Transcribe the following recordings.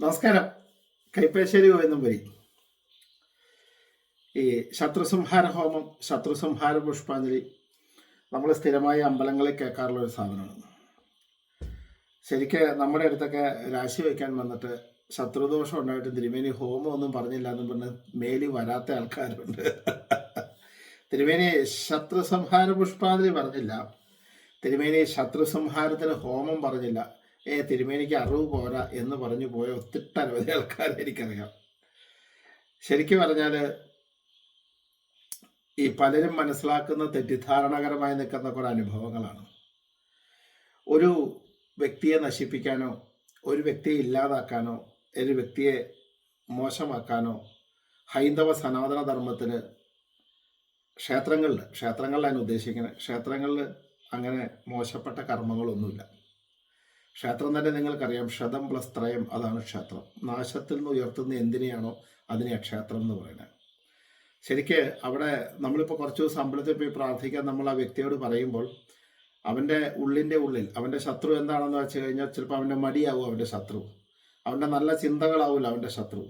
നമസ്കാരം. കൈപ്പേശ്ശേരി ഗോവിന്ദംപുരി. ഈ ശത്രുസംഹാര ഹോമം ശത്രുസംഹാര പുഷ്പാഞ്ജലി നമ്മൾ സ്ഥിരമായി അമ്പലങ്ങളിൽ കേൾക്കാറുള്ള ഒരു സാധനമാണ്. ശരിക്ക് നമ്മുടെ അടുത്തൊക്കെ രാശി വയ്ക്കാൻ വന്നിട്ട് ശത്രുദോഷം ഉണ്ടായിട്ട് തിരുമേനി ഹോമം ഒന്നും പറഞ്ഞില്ല എന്ന് പറഞ്ഞ് മേലി വരാത്ത ആൾക്കാരുണ്ട്. തിരുമേനി ശത്രുസംഹാര പുഷ്പാഞ്ജലി പറഞ്ഞില്ല. തിരുമേനി ശത്രുസംഹാരത്തിന് ഹോമം പറഞ്ഞില്ല. ഏ തിരുമേനിക്ക് അറിവ് പോരാ എന്ന് പറഞ്ഞു പോയ ഒത്തിട്ടനവധി ആൾക്കാരെ എനിക്കറിയാം. ശരിക്കും പറഞ്ഞാൽ ഈ പലരും മനസ്സിലാക്കുന്ന തെറ്റിദ്ധാരണകരമായി നിൽക്കുന്ന കുറേ അനുഭവങ്ങളാണ്. ഒരു വ്യക്തിയെ നശിപ്പിക്കാനോ ഒരു വ്യക്തിയെ ഇല്ലാതാക്കാനോ ഒരു വ്യക്തിയെ മോശമാക്കാനോ ഹൈന്ദവ സനാതന ധർമ്മത്തിൽ ക്ഷേത്രങ്ങളിൽ ക്ഷേത്രങ്ങളിലാണ് ഉദ്ദേശിക്കുന്നത് ക്ഷേത്രങ്ങളിൽ അങ്ങനെ മോശപ്പെട്ട കർമ്മങ്ങളൊന്നുമില്ല. ക്ഷേത്രം തന്നെ നിങ്ങൾക്കറിയാം. ക്ഷതം പ്ലസ് ത്രയം അതാണ് ക്ഷേത്രം. നാശത്തിൽ നിന്ന് ഉയർത്തുന്ന എന്തിനെയാണോ അതിനെ ക്ഷേത്രം എന്ന് പറയുന്നത്. ശരിക്ക് അവിടെ നമ്മളിപ്പോൾ കുറച്ച് ദിവസം അമ്പലത്തിൽ പോയി പ്രാർത്ഥിക്കാൻ നമ്മൾ ആ വ്യക്തിയോട് പറയുമ്പോൾ അവന്റെ ഉള്ളിന്റെ ഉള്ളിൽ അവന്റെ ശത്രു എന്താണെന്ന് വെച്ച് കഴിഞ്ഞാൽ ചിലപ്പോൾ അവന്റെ മടിയാവും അവന്റെ ശത്രു. അവന്റെ നല്ല ചിന്തകളാവില്ല അവന്റെ ശത്രു.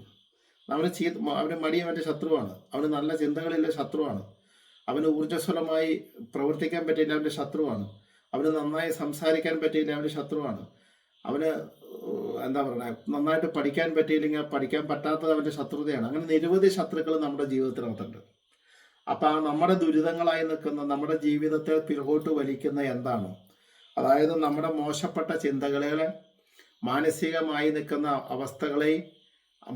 അവന് ചീ അവന്റെ മടി അവന്റെ ശത്രുവാണ്. അവന് നല്ല ചിന്തകളില്ല ശത്രുവാണ്. അവന് ഊർജസ്വലമായി പ്രവർത്തിക്കാൻ പറ്റിയില്ല അവന്റെ ശത്രുവാണ്. അവന് നന്നായി സംസാരിക്കാൻ പറ്റിയില്ല അവന്റെ ശത്രുവാണ്. അവന് എന്താ പറയുക നന്നായിട്ട് പഠിക്കാൻ പറ്റിയില്ലെങ്കിൽ പഠിക്കാൻ പറ്റാത്തത് അവന്റെ ശത്രുതയാണ്. അങ്ങനെ നിരവധി ശത്രുക്കൾ നമ്മുടെ ജീവിതത്തിനകത്തുണ്ട്. അപ്പം ആ നമ്മുടെ ദുരിതങ്ങളായി നിൽക്കുന്ന നമ്മുടെ ജീവിതത്തെ പിറകോട്ട് വലിക്കുന്ന എന്താണോ അതായത് നമ്മുടെ മോശപ്പെട്ട ചിന്തകളെ മാനസികമായി നിൽക്കുന്ന അവസ്ഥകളെയും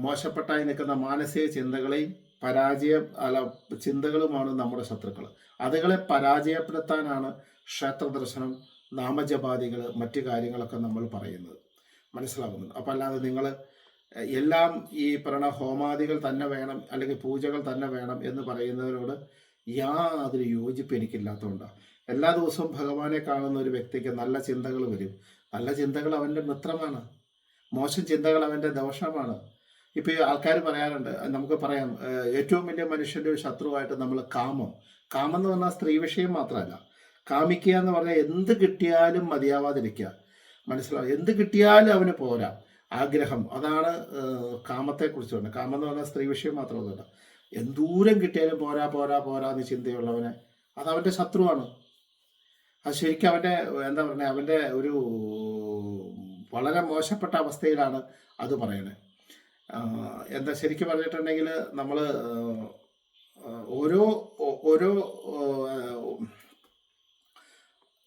മോശപ്പെട്ടായി നിൽക്കുന്ന മാനസിക ചിന്തകളെയും പരാജയ അല്ല ചിന്തകളുമാണ് നമ്മുടെ ശത്രുക്കൾ. അതുകളെ പരാജയപ്പെടുത്താനാണ് ക്ഷേത്ര ദർശനം നാമജപാദികൾ മറ്റു കാര്യങ്ങളൊക്കെ നമ്മൾ പറയുന്നത്. മനസ്സിലാകുന്നുണ്ട് അപ്പം അല്ലാതെ നിങ്ങൾ എല്ലാം ഈ പറയണ ഹോമാദികൾ തന്നെ വേണം അല്ലെങ്കിൽ പൂജകൾ തന്നെ വേണം എന്ന് പറയുന്നതിനോട് യാതൊരു യോജിപ്പ് എനിക്കില്ലാത്തതുകൊണ്ടാണ് എല്ലാ ദിവസവും ഭഗവാനെ കാണുന്ന ഒരു വ്യക്തിക്ക് നല്ല ചിന്തകൾ വരും. നല്ല ചിന്തകൾ അവന്റെ മിത്രമാണ്. മോശം ചിന്തകൾ അവന്റെ ദോഷമാണ്. ഇപ്പോൾ ആൾക്കാർ പറയാറുണ്ട് നമുക്ക് പറയാം ഏറ്റവും വലിയ മനുഷ്യന്റെ ഒരു ശത്രുവായിട്ട് നമ്മൾ കാമം. കാമം എന്ന് പറഞ്ഞാൽ സ്ത്രീ വിഷയം മാത്രമല്ല. കാമിക്കുക എന്ന് പറഞ്ഞാൽ എന്ത് കിട്ടിയാലും മതിയാവാതിരിക്കുക. മനസ്സിലാവും എന്ത് കിട്ടിയാലും അവന് പോരാ. ആഗ്രഹം. അതാണ് കാമത്തെ കാമത്തെക്കുറിച്ച് പറഞ്ഞത്. കാമം എന്ന് പറഞ്ഞാൽ സ്ത്രീ വിഷയം മാത്രമൊന്നുമല്ല. എന്തൂരം കിട്ടിയാലും പോരാ പോരാ പോരാ എന്ന് ചിന്തയുള്ളവനെ അത് അവന്റെ ശത്രുവാണ്. അത് ശരിക്കും അവന്റെ എന്താ പറയുക അവന്റെ ഒരു വളരെ മോശപ്പെട്ട അവസ്ഥയിലാണ് അത് പറയുന്നത്. എന്താ ശരിക്കും പറഞ്ഞിട്ടുണ്ടെങ്കിൽ നമ്മൾ ഓരോ ഓരോ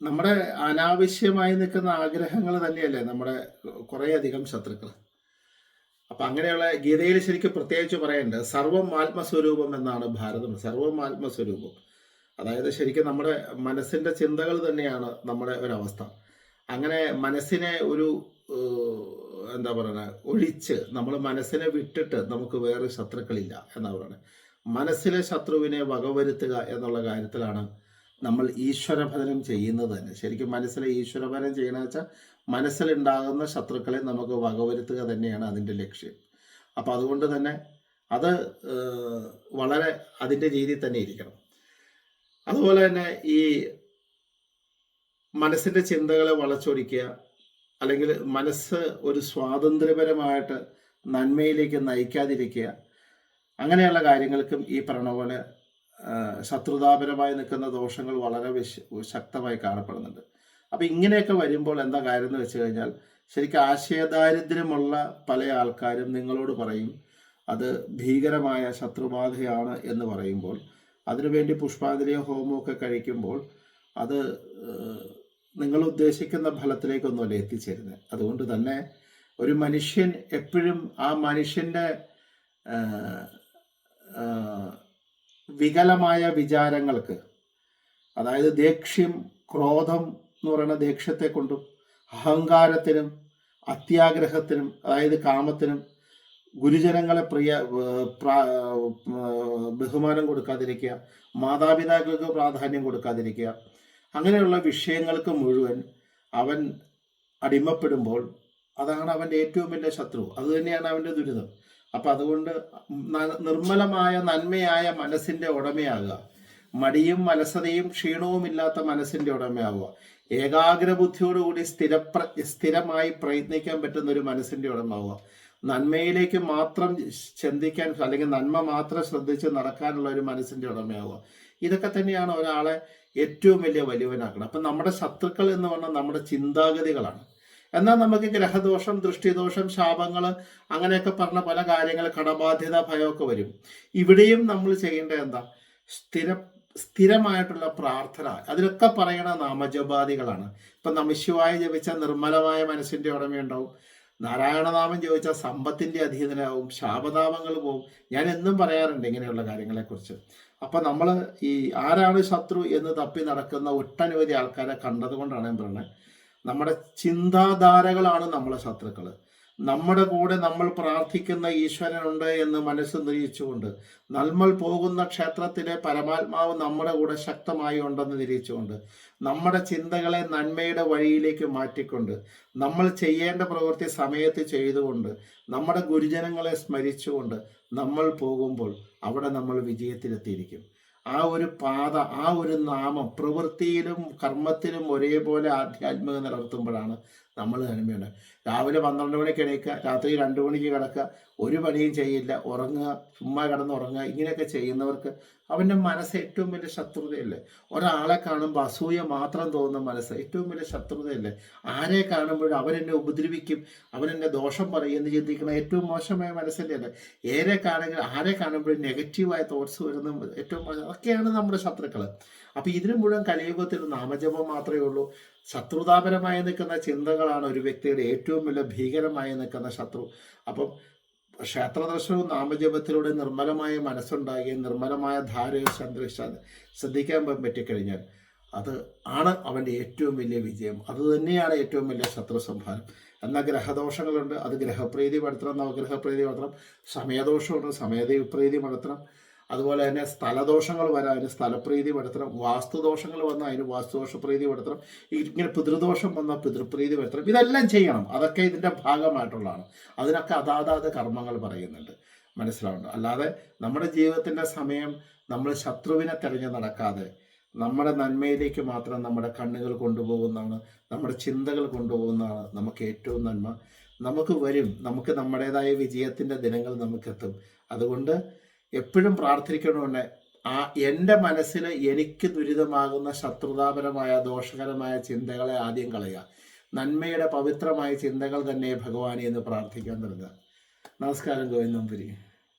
നമ്മുടെ അനാവശ്യമായി നിൽക്കുന്ന ആഗ്രഹങ്ങൾ തന്നെയല്ലേ നമ്മുടെ കുറേയധികം ശത്രുക്കൾ. അപ്പം അങ്ങനെയുള്ള ഗീതയിൽ ശരിക്കും പ്രത്യേകിച്ച് പറയേണ്ടത് സർവം ആത്മസ്വരൂപം എന്നാണ് ഭാരതം. സർവം ആത്മസ്വരൂപം. അതായത് ശരിക്കും നമ്മുടെ മനസ്സിന്റെ ചിന്തകൾ തന്നെയാണ് നമ്മുടെ ഒരവസ്ഥ. അങ്ങനെ മനസ്സിനെ ഒരു എന്താ പറയുക ഒഴിച്ച് നമ്മൾ മനസ്സിനെ വിട്ടിട്ട് നമുക്ക് വേറെ ശത്രുക്കളില്ല എന്നാ പറയുന്നത്. മനസ്സിലെ ശത്രുവിനെ വകവരുത്തുക എന്നുള്ള കാര്യത്തിലാണ് നമ്മൾ ഈശ്വരഭജനം ചെയ്യുന്നത് തന്നെ. ശരിക്കും മനസ്സിലെ ഈശ്വരഭജനം ചെയ്യണമെന്ന് വെച്ചാൽ മനസ്സിലുണ്ടാകുന്ന ശത്രുക്കളെ നമുക്ക് വകവരുത്തുക തന്നെയാണ് അതിന്റെ ലക്ഷ്യം. അപ്പം അതുകൊണ്ട് തന്നെ അത് വളരെ അതിന്റെ രീതിയിൽ തന്നെ ഇരിക്കണം. അതുപോലെ തന്നെ ഈ മനസ്സിന്റെ ചിന്തകളെ വളച്ചൊടിക്കുക അല്ലെങ്കിൽ മനസ്സ് ഒരു സ്വാതന്ത്ര്യപരമായിട്ട് നന്മയിലേക്ക് നയിക്കാതിരിക്കുക അങ്ങനെയുള്ള കാര്യങ്ങൾക്കും ഈ പറഞ്ഞ പോലെ ശത്രുതാപരമായി നിൽക്കുന്ന ദോഷങ്ങൾ വളരെ ശക്തമായി കാണപ്പെടുന്നുണ്ട്. അപ്പം ഇങ്ങനെയൊക്കെ വരുമ്പോൾ എന്താ കാര്യം എന്ന് വെച്ച് കഴിഞ്ഞാൽ ശരിക്കും ആശയദാരിദ്ര്യമുള്ള പല ആൾക്കാരും നിങ്ങളോട് പറയും അത് ഭീകരമായ ശത്രുബാധയാണ് എന്ന് പറയുമ്പോൾ അതിനുവേണ്ടി പുഷ്പാഞ്ജലിയോ ഹോമോ ഒക്കെ കഴിക്കുമ്പോൾ അത് നിങ്ങൾ ഉദ്ദേശിക്കുന്ന ഫലത്തിലേക്കൊന്നുമല്ല എത്തിച്ചേരുന്നത്. അതുകൊണ്ട് തന്നെ ഒരു മനുഷ്യൻ എപ്പോഴും ആ മനുഷ്യന്റെ വികലമായ വിചാരങ്ങൾക്ക് അതായത് ദേക്ഷ്യം ക്രോധം എന്ന് പറയുന്ന ദേഷ്യത്തെ കൊണ്ടും അഹങ്കാരത്തിനും അത്യാഗ്രഹത്തിനും അതായത് കാമത്തിനും ഗുരുജനങ്ങളെ പ്രിയ ബഹുമാനം കൊടുക്കാതിരിക്കുക മാതാപിതാക്കൾക്ക് പ്രാധാന്യം കൊടുക്കാതിരിക്കുക അങ്ങനെയുള്ള വിഷയങ്ങൾക്ക് മുഴുവൻ അവൻ അടിമപ്പെടുമ്പോൾ അതാണ് അവന്റെ ഏറ്റവും വലിയ ശത്രു. അതുതന്നെയാണ് അവന്റെ ദുരിതം. അപ്പം അതുകൊണ്ട് നിർമ്മലമായ നന്മയായ മനസ്സിന്റെ ഉടമയാകുക. മടിയും മലസതയും ക്ഷീണവും ഇല്ലാത്ത മനസ്സിന്റെ ഉടമയാവുക. ഏകാഗ്രബുദ്ധിയോടുകൂടി സ്ഥിരപ്ര സ്ഥിരമായി പ്രയത്നിക്കാൻ പറ്റുന്ന ഒരു മനസ്സിന്റെ ഉടമയാവുക. നന്മയിലേക്ക് മാത്രം ചിന്തിക്കാൻ അല്ലെങ്കിൽ നന്മ മാത്രം ശ്രദ്ധിച്ച് നടക്കാനുള്ള ഒരു മനസ്സിന്റെ ഉടമയാവുക. ഇതൊക്കെ തന്നെയാണ് ഒരാളെ ഏറ്റവും വലിയ വലിയവനാക്കുന്നത്. അപ്പം നമ്മുടെ ശത്രുക്കൾ എന്ന് പറഞ്ഞാൽ നമ്മുടെ ചിന്താഗതികളാണ്. എന്നാൽ നമുക്ക് ഗ്രഹദോഷം ദൃഷ്ടിദോഷം ശാപങ്ങൾ അങ്ങനെയൊക്കെ പറഞ്ഞ പല കാര്യങ്ങൾ കടബാധ്യത ഭയമൊക്കെ വരും. ഇവിടെയും നമ്മൾ ചെയ്യേണ്ടത് എന്താ? സ്ഥിര സ്ഥിരമായിട്ടുള്ള പ്രാർത്ഥന. അതിലൊക്കെ പറയണ നാമജപാദികളാണ്. ഇപ്പൊ നമിശുവായി ജപിച്ച നിർമ്മലമായ മനസ്സിന്റെ ഉടമയുണ്ടാവും. നാരായണനാമം ജപിച്ച സമ്പത്തിന്റെ അധീനനാവും. ശാപനാമങ്ങൾ പോവും. ഞാൻ എന്നും പറയാറുണ്ട് ഇങ്ങനെയുള്ള കാര്യങ്ങളെക്കുറിച്ച്. അപ്പൊ നമ്മൾ ഈ ആരാണ് ശത്രു എന്ന് തപ്പി നടക്കുന്ന ഒട്ടനവധി ആൾക്കാരെ കണ്ടതുകൊണ്ടാണ് ഞാൻ പറയുന്നത് നമ്മുടെ ചിന്താധാരകളാണ് നമ്മളെ ശത്രുക്കൾ നമ്മുടെ കൂടെ നമ്മൾ പ്രാർത്ഥിക്കുന്ന ഈശ്വരനുണ്ട് എന്ന് മനസ്സ് നിരീക്ഷിച്ചുകൊണ്ട് നമ്മൾ പോകുന്ന ക്ഷേത്രത്തിലെ പരമാത്മാവ് നമ്മുടെ കൂടെ ശക്തമായി ഉണ്ടെന്ന് നിരീക്ഷിച്ചുകൊണ്ട് നമ്മുടെ ചിന്തകളെ നന്മയുടെ വഴിയിലേക്ക് മാറ്റിക്കൊണ്ട് നമ്മൾ ചെയ്യേണ്ട പ്രവൃത്തി സമയത്ത് ചെയ്തുകൊണ്ട് നമ്മുടെ ഗുരുജനങ്ങളെ സ്മരിച്ചുകൊണ്ട് നമ്മൾ പോകുമ്പോൾ അവിടെ നമ്മൾ വിജയത്തിലെത്തിയിരിക്കും. ആ ഒരു പാത ആ ഒരു നാമം പ്രവൃത്തിയിലും കർമ്മത്തിലും ഒരേപോലെ ആധ്യാത്മിക നിലനിർത്തുമ്പോഴാണ് നമ്മൾ നന്മയുണ്ട് രാവിലെ പന്ത്രണ്ട് മണിക്ക് എണീക്കുക രാത്രി രണ്ട് മണിക്ക് കിടക്കുക ഒരു പണിയും ചെയ്യില്ല ഉറങ്ങുക ചുമ്മാ കിടന്ന് ഉറങ്ങുക ഇങ്ങനെയൊക്കെ ചെയ്യുന്നവർക്ക് അവന്റെ മനസ്സ് ഏറ്റവും വലിയ ശത്രുതയല്ലേ? ഒരാളെ കാണുമ്പോൾ അസൂയ മാത്രം തോന്നുന്ന മനസ്സ് ഏറ്റവും വലിയ ശത്രുതയല്ലേ? ആരെ കാണുമ്പോഴും അവരെന്നെ ഉപദ്രവിക്കും അവനെന്നെ ദോഷം പറയും എന്ന് ചിന്തിക്കുന്ന ഏറ്റവും മോശമായ മനസ്സിന്റെ അല്ലേ? ഏരെ കാണുക ആരെ കാണുമ്പോഴും നെഗറ്റീവായ തോട്ട്സ് വരുന്ന ഏറ്റവും അതൊക്കെയാണ് നമ്മുടെ ശത്രുക്കൾ അപ്പം ഇതിനു മുഴുവൻ കലിയുഗത്തിൽ നാമജപം മാത്രമേ ഉള്ളൂ. ശത്രുതാപരമായി നിൽക്കുന്ന ചിന്തകളാണ് ഒരു വ്യക്തിയുടെ ഏറ്റവും വലിയ ഭീകരമായി നിൽക്കുന്ന ശത്രു. അപ്പം ക്ഷേത്രദർശനവും നാമജപത്തിലൂടെ നിർമ്മലമായ മനസ്സുണ്ടാകുകയും നിർമ്മലമായ ധാരയെ സന്ദർശ ശ്രദ്ധിക്കാൻ പറ്റിക്കഴിഞ്ഞാൽ അത് ആണ് അവന്റെ ഏറ്റവും വലിയ വിജയം. അത് തന്നെയാണ് ഏറ്റവും വലിയ ശത്രു സംഹാരം. എന്നാൽ ഗ്രഹദോഷങ്ങളുണ്ട്. അത് ഗ്രഹപ്രീതി പടുത്തണം നവഗ്രഹപ്രീതി പടുത്തണം സമയദോഷമുണ്ട്. സമയപ്രീതി പടുത്തണം അതുപോലെ തന്നെ സ്ഥലദോഷങ്ങൾ വരാൻ അതിന് സ്ഥലപ്രീതി പെടുത്തണം വാസ്തുദോഷങ്ങൾ വന്നാൽ അതിന് വാസ്തുദോഷ പ്രീതി പെടുത്തണം ഇങ്ങനെ പിതൃദോഷം വന്നാൽ പിതൃപ്രീതി പെടുത്തണം ഇതെല്ലാം ചെയ്യണം. അതൊക്കെ ഇതിന്റെ ഭാഗമായിട്ടുള്ളതാണ്. അതിനൊക്കെ അതാതാത് കർമ്മങ്ങൾ പറയുന്നുണ്ട്. മനസ്സിലാവുന്നുണ്ട്? അല്ലാതെ നമ്മുടെ ജീവിതത്തിന്റെ സമയം നമ്മൾ ശത്രുവിനെ തിരഞ്ഞു നടക്കാതെ നമ്മുടെ നന്മയിലേക്ക് മാത്രം നമ്മുടെ കണ്ണുകൾ കൊണ്ടുപോകുന്നതാണ് നമ്മുടെ ചിന്തകൾ കൊണ്ടുപോകുന്നതാണ് നമുക്ക് ഏറ്റവും നന്മ. നമുക്ക് വരും. നമുക്ക് നമ്മുടേതായ വിജയത്തിന്റെ ദിനങ്ങൾ നമുക്കെത്തും. അതുകൊണ്ട് എപ്പോഴും പ്രാർത്ഥിക്കണമെന്ന് ആ എന്റെ മനസ്സിൽ എനിക്ക് ദുരിതമാകുന്ന ശത്രുതാപരമായ ദോഷകരമായ ചിന്തകളെ ആദ്യം കളയുക. നന്മയുടെ പവിത്രമായ ചിന്തകൾ തന്നെ ഭഗവാനെ എന്ന് പ്രാർത്ഥിക്കാൻ തുടങ്ങുക. നമസ്കാരം ഗോവിന്ദം പുരി.